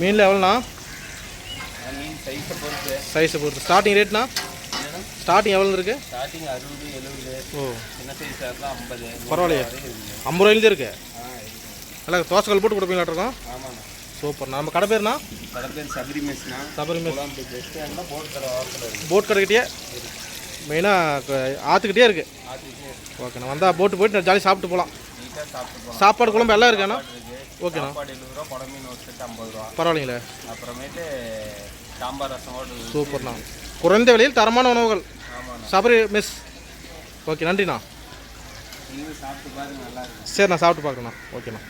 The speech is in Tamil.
மீனில் எவ்வளோண்ணா மீன் சைஸை பொறுத்து. சைஸை பொறுத்து. ஸ்டார்டிங் ரேட்னா ஸ்டார்டிங் எவ்வளோ இருக்கு? ஸ்டார்டிங் அறுபது எழுபது. ஓ. சின்ன இருந்தால் ஐம்பது. பரவாயில்லையே. ஐம்பது ரூபாயிலேருந்து இருக்கு? நல்லா தோசைக்கல் போட்டு கொடுப்பீங்களாட்டிருக்கோம் ஆமாண்ணா. சூப்பர் நம்ம கடை பேர்னா கடை பேர் சபரி மெஸ்னா சபரி மெஸ் வாரத்தில் இருக்குது போட் கடைக்கிட்டே மெயினாக ஆற்றுக்கிட்டே இருக்குது ஓகேண்ணா வந்தால் போட்டு போயிட்டு ஜாலி சாப்பிட்டு போகலாம் சாப்பாடு குழம்பு எல்லாம் இருக்காண்ணா இருக்கு ஓகேண்ணா பரவாயில்லைங்களே. அப்புறமேட்டு சாம்பார் ரசம் சூப்பர்ண்ணா குறைந்த விலையில் தரமான உணவுகள். சபரி மெஸ் ஓகே நன்றிண்ணா. நீங்களும் சாப்பிட்டு பார்க்கணும் ஓகேண்ணா